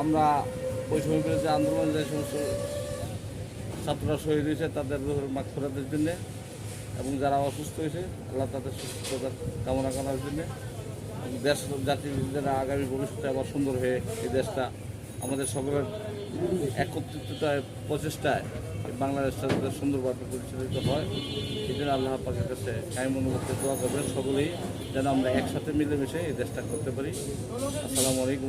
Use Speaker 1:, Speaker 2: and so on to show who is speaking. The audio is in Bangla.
Speaker 1: আমরা ওই সময় বিরুদ্ধে আন্দোলন, যে সমস্ত ছাত্ররা শহীদ হয়েছে, তাদের মাঠ ফেরাতের জন্যে এবং যারা অসুস্থ হয়েছে, আল্লাহ তাদের সুস্থতার কামনা করার জন্যে দেশ জাতির যারা আগামী ভবিষ্যতে আবার সুন্দর হয়ে এই দেশটা আমাদের সকলের একত্রিততায়, প্রচেষ্টায় বাংলাদেশটা যাতে সুন্দরভাবে পরিচালিত হয় এই জন্য আল্লাহ পাকের কাছে কায়ম অনুভূতি দোয়া করবেন সকলেই যেন আমরা একসাথে মিলেমিশে এই দেশটা করতে পারি আসসালামু আলাইকুম।